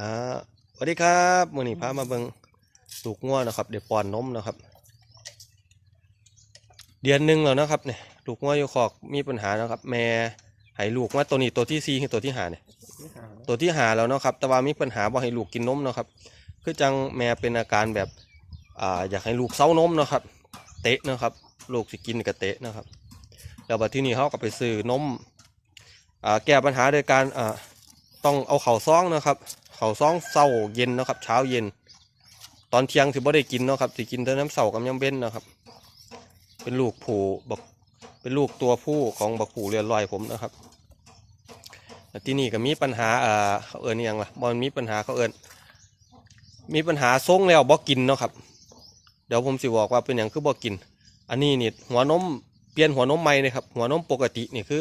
อ่าสวัสดีครับมื้อนี้พามาเบิ่งลูกงัวนะครับ เดี๋ยวป้อนนมนะครับ เดือนหนึงแล้วนะครับเนี่ยลูกงัวอยู่คอกมีปัญหานะครับ แม่ให้ลูกมาตัวนี้ตัวที่สี่คือตัวที่ห้าเนี่ยตัวที่หาแล้วเนาะครับ แต่ว่ามีปัญหาบ่ให้ลูกกินนมเนาะครับ คือจังแม่เป็นอาการแบบอ่าอยากให้ลูกเซานมเนาะครับ เตะเนาะครับ ลูกสิกินก็เตะนะครับแล้วบัดที่นี้เขาก็ไปซื้อนมอ่าแก้ปัญหาโดยการอ่าต้องเอาเข่าซองนะครับ เขาซองเศร้าเย็นนะครับ เช้าเย็น ตอนเที่ยงถือบ่ได้กินเนาะครับสิกินแต่น้ำเสากับยำเบ้นนะครับ เป็นลูกผูบักเป็นลูกตัวผู้ของบักผูเรือนลอยผมนะครับที่นี่ก็มีปัญหาเอ่าเขาเอิญนี่ยังล่ะบอลมีปัญหาเขาเอิญมีปัญหาทรงแล้วบ่กินเนาะครับ เดี๋ยวผมสิบอกว่าเป็นอย่างคือบ่กิน อันนี้นี่หัวนมเปลี่ยนหัวนมใหม่เลยครับ หัวนมปกตินี่คือ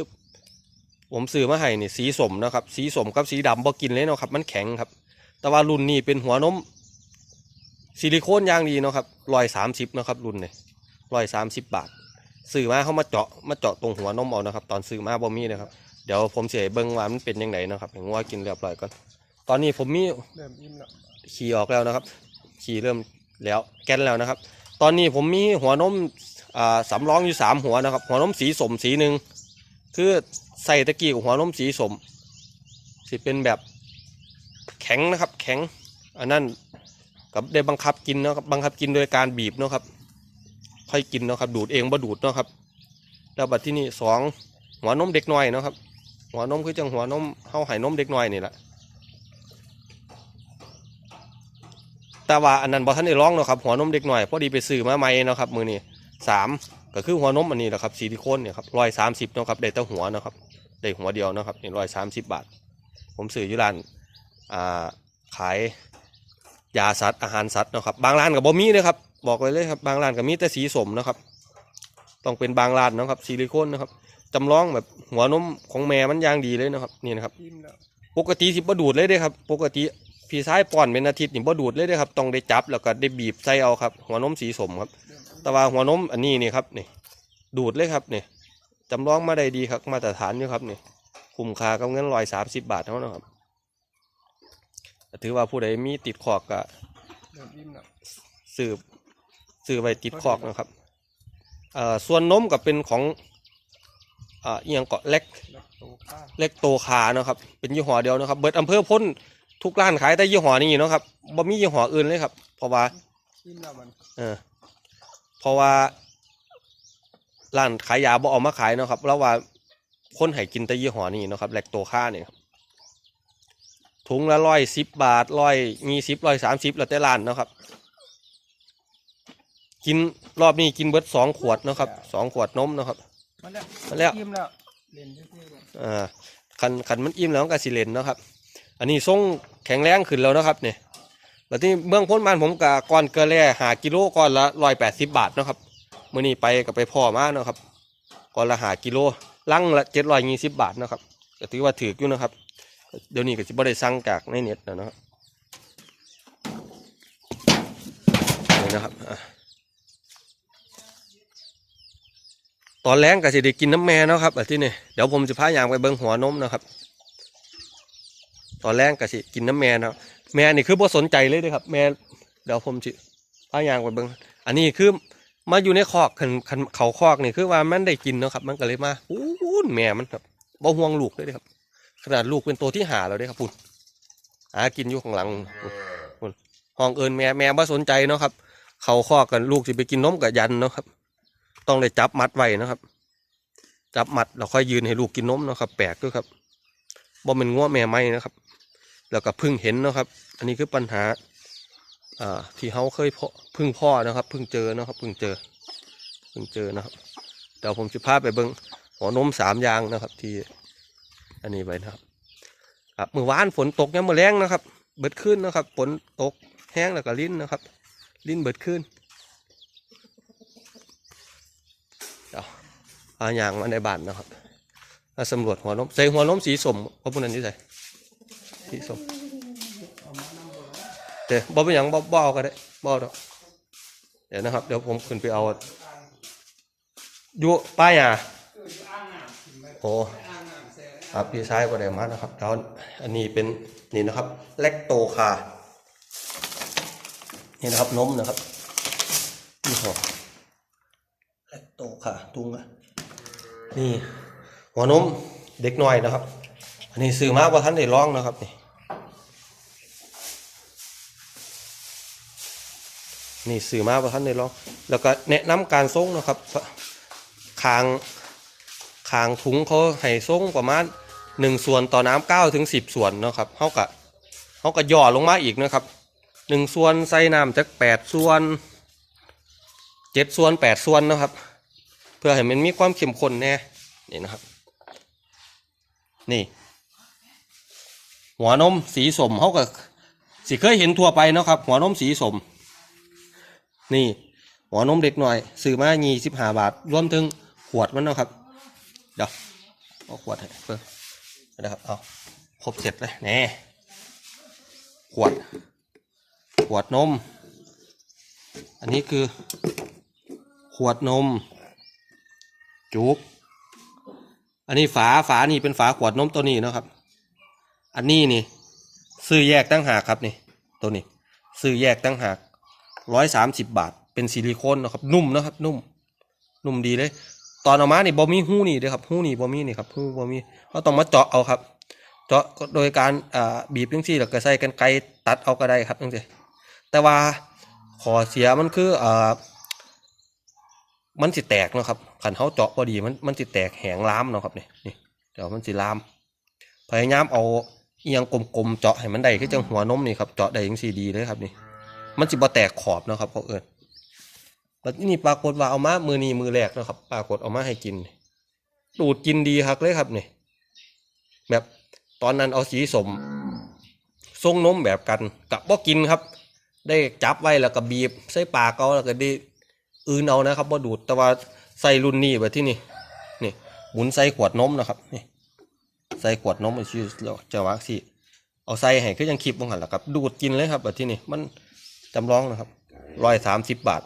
ผมซื้อมาให้นี่สีสมนะครับ สีสมกับสีดำบ่กินเลยเนาะครับ มันแข็งครับ แต่ว่ารุ่นนี้เป็นหัวนมซิลิโคนยางดีเนาะครับร้อยสามสิบนะครับรุ่นเนี่ร้อยสามสิบบาทซื้อมาเขามาเจาะมาเจาะตรงหัวนมเอานะครับ ตอนซื้อมาบ่มีนะครับ เดี๋ยวผมเสียเบิ้งว่ามันเป็นยังไงนาะครับเห็นว่ากินเรียบร้อยก่อนตอนนี้ผมมีเริ่มอิ่มแล้วขี่ออกแล้วนะครับ ขี่เริ่มแล้วแกนแล้วนะครับ ตอนนี้ผมมีหัวนมอ่าสำรองอยู่สามหัวนะครับ หัวนมสีสมสีหนึ่ง คือใส่ตะกี้กับหัวนมสีสมสิเป็นแบบแข็งนะครับ แข็งอันนั้นกับได้บังคับกินเนาะครับบังคับกินโดยการบีบเนาะครับ ค่อยกินเนาะครับ ดูดเองบ่ดูดเนาะครับ แล้วบัดที่นี่สองหัวนมเด็กน้อยเนาะครับ หัวนมคือจังหัวนมเฮาให้นมเด็กน้อยนี่แหละแต่ว่าอันนั้นบอท่านได้ร้องเนาะครับหัวนมเด็กหน่อยพอดีไปซื้อมาใหม่เนาะครับมือนี้สาม ก็คือหัวนมอันนี้แหละครับซิลิโคนเนี่ยครับร้อยสามสิบเนาะครับได้แต่หัวเนาะครับได้หัวเดียวเนาะครับนี่ร้อยสามสิบบาท ผมซื้ออยู่ร้านอ่าขายยาสัตว์อาหารสัตว์เนาะครับบางร้านกับบ่มีเลยครับบอกเลยเลยครับบางร้านก็มีแต่สีสมเนาะครับ ต้องเป็นบางร้านเนาะครับซิลิโคนนะครับจำลองแบบหัวนมของแม่มันอย่างดีเลยเนาะครับนี่นะครับอิ่มแล้วปกติสิบ่ดูดเลยเด้ครับ ปกติ พี่ซ้ายป้อนเป็นอาทิตย์นี่บ่ดูดเลยเด้ครับต้องได้จับแล้วก็ได้บีบใส่เอาครับ หัวนมสีสมครับ แต่ว่าหัวนมอันนี้นี่ครับนี่ดูดเลยครับนี่จำลองมาได้ดีครับมาตรฐานอยู่ครับนี่คุ้มค่ากับเงินร้อยสามสิบบาทเท่านั้นครับถือว่าผู้ใดมีติดขอกก็เริ่มอิ่มแล้วซื้อซื้อไว้ติดขอกนะครับเอ่อส่วนนมก็เป็นของอ่าเอียงเกาะเล็กเล็กโตคาเนาะครับ เป็นยี่ห้อเดียวนะครับ เบิดอำเภอพ้น ทุกร้านขายแต่ยี่ห้อนี้เนาะครับบ่มียี่ห้ออื่นเลยครับ เพราะว่าอิ่มแล้วมันเออเพราะว่าร้านขายยาบ่เอามาขายเนาะครับแล้วว่าคนให้กินแต่ยี่ห้อนี้เนาะครับแลคโตคาเนี่ยครับถุงละร้อยสิบบาทร้อยมีสิบร้อยสามสิบแล้วแต่ร้านเนาะครับ กินรอบนี้กินเบิดสองขวดเนาะครับสองขวดนมเนาะครับมันแล้วมาแล้วอิ่มแล้วเล่นซื่อๆแล้วอ่าคันคันมันอิ่มแล้วมันก็สิเลนเนาะครับ อันนี้ทรงแข็งแรงขึ้นแล้วนะครับเนี่ยแล้วที่เมืองพ้นบ้านผมกับก้อนเกลือแร่หากิโลก้อนละร้อยแปดสิบบาทนะครับเมื่อนี้ไปกับไปพ่อมาเนาะครับก้อนละหากิโลลังละเจ็ดร้อยยี่สิบบาทนะครับก็ถือว่าถืออยู่นะครับ เดี๋ยวนี้ก็จะบ่ได้สั่งจากในเน็ตแล้วนะครับนี่นะครับตอนแรงก็สิได้กินน้ำแม่นะครับแบบที่นี่เดี๋ยวผมจะพายางไปเบิ้งหัวนมนะครับ ตอนแรกก็สิกินน้ำแม่นะแม่นี่คือบ่สนใจเลยด้อครับ แม่เดี๋ยวผมสิพายางไปเบิ่งอันนี้คือมาอยู่ในคอกคันคันเขาคอกนี่คือว่ามันได้กินเนาะครับ มันก็เลยมาอู้นแม่มันครับบ่ห่วงลูกเลยครับ ขนาดลูกเป็นตัวที่หาแล้วเด้อครับพุ่นหากินอยู่ข้างหลังพุ่นห้องเอินแม่แม่บ่สนใจเนาะครับ เขาคอกกันลูกสิไปกินนมกับยันเนาะครับ ต้องได้จับมัดไว้นะครับ จับมัดแล้วค่อยยืนให้ลูกกินนมเนาะครับ แปลกด้วยครับบ่เป็นง้วแม่ไม้นะครับ แล้วก็พิ่งเห็นนะครับ อันนี้คือปัญหาอ่าที่เขาเคยพ,พึ่งพ่อนะครับพิ่งเจอนะครับพิ่งเจอพิ่งเจอนะครับเดี๋ยวผมจะพาไปเบิ้งหัวนมสามยางนะครับ ที่อันนี้ไปนะครับครับเมื่อวานฝนตกยังมื่อแรงนะครับ เบิดขึ้นนะครับฝนตกแห้งแล้วก็ลิ้นนะครับ ลิ้นเบิดขึ้นเดี๋ยวเอายางมาในบ้านนะครับมาสำรวจหัวนมใส่หัวนมสีสมเพราะพวกนั้นที่ใส่สีส้มเดี๋ยวบ่เป็นหยังบ่บ่เอาก็ได้บ่เอาดอกเดี๋ยวนะครับ เดี๋ยวผมขึ้นไปเอาอยู่ป้ายอะโอ้ครับพี่ชายก็ได้มานะครับแล้วอันนี้เป็นนี่นะครับ แลคโตคานี่นะครับนมนะครับนี่หัวแลคโตคาตุงอะนี่หัวนมเด็กน้อยนะครับ อันนี้ซื้อมาว่าท่านได้ลองนะครับนี่ นี่ซื้อมาว่าท่านได้ลองแล้วก็แนะนำการส่งนะครับคางคางถุงเขาให้ส่งประมาณหนึ่งส่วนต่อน้ำเก้าถึงสิบส่วนนะครับเขากะเขากะหย่อลงมาอีกนะครับหนึ่งส่วนใส่น้ำจากแปดส่วนเจ็ดส่วนแปดส่วนนะครับ เพื่อให้มันมีความเข้มข้นแน่นี่นะครับ นี่ หัวนมสีสมเขาก็สิเคยเห็นทั่วไปนะครับ หัวนมสีสม นี่หัวนมเด็กหน่อยซื้อมายี่สิบห้าบาท รวมถึงขวดมันนะครับ เดี๋ยวเอาขวดให้เพิ่มนะครับเอาครบเสร็จเลยแน่ขวด ขวดนม อันนี้คือ ขวดนม จุกอันนี้ฝาฝานี่เป็นฝาขวดนมตัวนี้นะครับ อันนี้นี่ ซื้อแยกตั้งหากครับนี่ ตัวนี้ ซื้อแยกตั้งหาก ร้อยสามสิบบาท เป็นซิลิโคนนะครับ นุ่มนะครับ นุ่ม นุ่มดีเลย ตอนออกมานี่บ่มีหู้นี่เด้อครับหู้นี่บ่มีนี่ครับหู้บ่มีเราต้องมาเจาะเอาครับ เจาะโดยการบีบจังซี่แล้วก็ใส่กันไกรตัดเอาก็ได้ครับจังซี่แต่ว่าขอเสียมันคืออมันสิแตกนะครับคันเฮาเจาะบ่ดีมันมันสิแตกแหงล้ามนะครับนี่นี่เดี๋ยวมันสิลาม พยายามเอาเอียงกลมๆเจาะให้มันได้คือจังหัวนมนี่ครับเจาะได้จังซี่ดีเลยครับนี่ มันสิบ่แตกขอบนะครับเขาเอิ้นแล้วนี่ปรากฏว่าเอามามือนี้มือแรกนะครับ ปรากฏเอามาให้กิน ดูดกินดีครับเลยครับนี่แบบตอนนั้นเอาสีสมทรงนมแบบกันกับบ่กินครับ ได้จับไว้แล้วก็บีบ ใส่ปากเอาแล้วก็ได้อื่นเอานะครับบ่ดูดแต่ว่าใส่รุ่นนี้แบบที่นี่นี่หมุนใส่ขวดนมนะครับนี่ใส่ขวดนมมันชื่อจะว่าสิเอาใส่ให้คือยังคลิปบ้างหันแหละครับ ดูดกินเลยครับแบบที่นี่มัน จำลองนะครับร้อยสามสิบบาท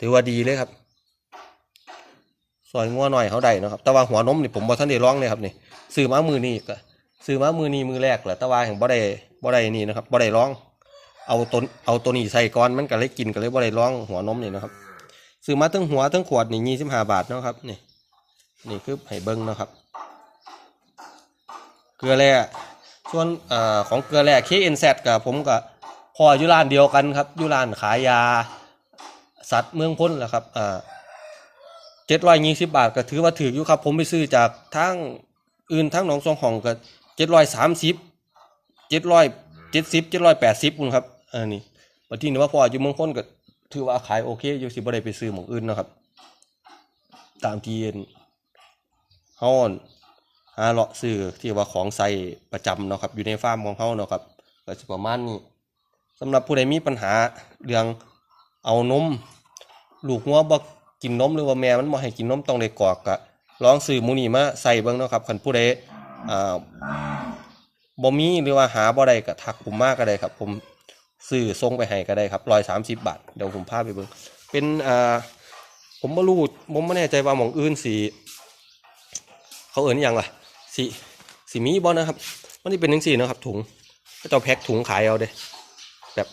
ถือว่าดีเลยครับซอยงัวหน่อยเขาได้เนาะครับ แต่ว่าหัวนมนี่ผมบ่ทันได้ร้องเลยครับนี่ซื้อมามือนี้ก็ซื้อมามือนี้มือแรกแหละแต่ว่าแห่งบ่ได้บ่ได้นี่นะครับบ่ได้ร้อง เอาตัวเอาตัวนี้ใส่ก่อนมันก็เลยกินก็เลยบ่ได้ร้องหัวนมนี่นะครับซื้อมาทั้งหัวทั้งขวดนี่ยี่สิบห้าบาทเนาะครับนี่นี่คือให้เบิ้งเนาะครับเกลือแร่ ส่วนอของเกลือแร่ KNZ กับผมกับพออยู่ร้านเดียวกันครับอยู่ร้านขายยา สัตว์เมืองพ้นแหละครับเจ็ดร้อยยี่สิบาทก็ถือว่าถืออยู่ครับ ผมไปซื้อจากทางอื่นทางหนองสองของก็เจ็ดร้อยสามสิบเจ็ดร้อยเจ็ดสิบเจ็ดร้อยแปดสิบคุณครับอันนี้บัดที่นี่ว่าพออยู่เมืองพ้นก็ถือว่าขายโอเคอยู่สิบ่ได้ไปซื้อหมองอื่นนะครับ ตามที่เฮาอั่น หาเลาะซื้อที่ว่าของใส่ประจำเนาะครับอยู่ในฟาร์มของเฮาเนาะครับก็สิประมาณนี้สำหรับผู้ใดมีปัญหาเรื่องเอานมลูกงัวบ่กินนมหรือว่าแม่มันบ่ให้กินนมต้องได้กอกก็ลองซื้อมูนี่มาใส่เบิ่งเนาะครับคันผู้ใดอ่าบ่มีหรือว่าหาบ่ได้ก็ทักผมมากก็ได้ครับ ผมซื้อส่งไปให้ก็ได้ครับ130บบาทเดี๋ยวผมพาไปเบิ่งเป็นอ่าผมบ่รู้ผมบ่แน่ใจว่าหม่องอื่นสิเขาเอินอิหยังล่ะ สิสิมีบ่นะครับ มันนี่เป็นจังซี่นะครับ ถุงก็เจ้าแพ็คถุงขายเอาเด้แบบ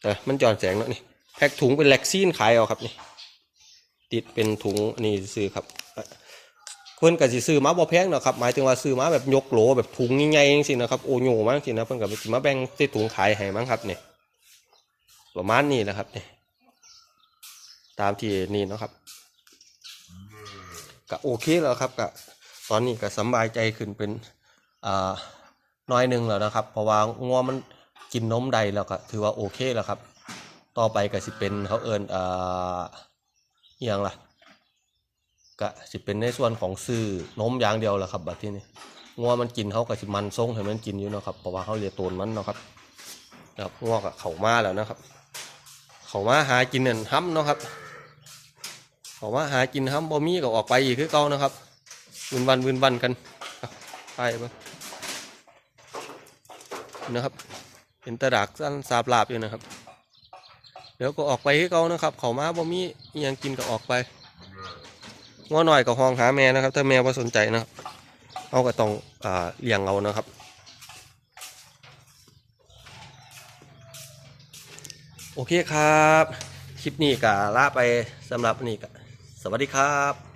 แต่มันจอนแสงเนาะนี่แพ็คถุงเป็นแล็กซีนขายเอาครับนี่ ติดเป็นถุงนี่ซื้อครับเพิ่อนก็สิซื้อมาบ่แพงเนาะครับ หมายถึงว่าซื้อมาแบบยกโหลแบบถุงใหญ่ๆจังซี่นะครับโอโยมาจังนะเพิ่อนก็สิมาแบ่งใส่ถุงขายให้มั้งครับนี่ประมาณนี้นะครับนี่ตามที่นี่นะครับก็โอเคแล้วครับก็ ตอนนี้ก็สบายใจขึ้นเป็นอ่าน้อยหนึงแล้วนะครับ เพราะว่างัวมันกินนมได้แล้วก็ถือว่าโอเคแล้วครับ ต่อไปก็สิเป็นเขาเอิญอ่าอย่างล่ะก็สิเป็นในส่วนของซื้อนมอย่างเดียวแหละครับบัดที่นี่งัวมันกินเขาก็สิมันทรงให้มันกินอยู่นะครับเพราะว่าเขาเรียกโตนมันนะครับนะครับงัวก็เข้ามาแล้วนะครับ เข้ามาหากินนั่นห้ำเนาะครับเข้ามาหากินห้ำบ่มีก็ออกไปอีกคือเก่านะครับ วินวันวินวันกันไปเบ่งนะครับ เห็นตะดักสั้นสาบลาบอยู่นะครับ เดี๋ยวก็ออกไปให้เขานะครับ เขามาบ่มีอยังกินก็ออกไปงัวหน่อยกับห้องหาแม่นะครับ ถ้าแม่ว่าสนใจนะครับเอาก็ต้องอเลี้ยงเอานะครับโอเคครับ คลิปนี้ก็ลาไปสำหรับนี่ก็สวัสดีครับ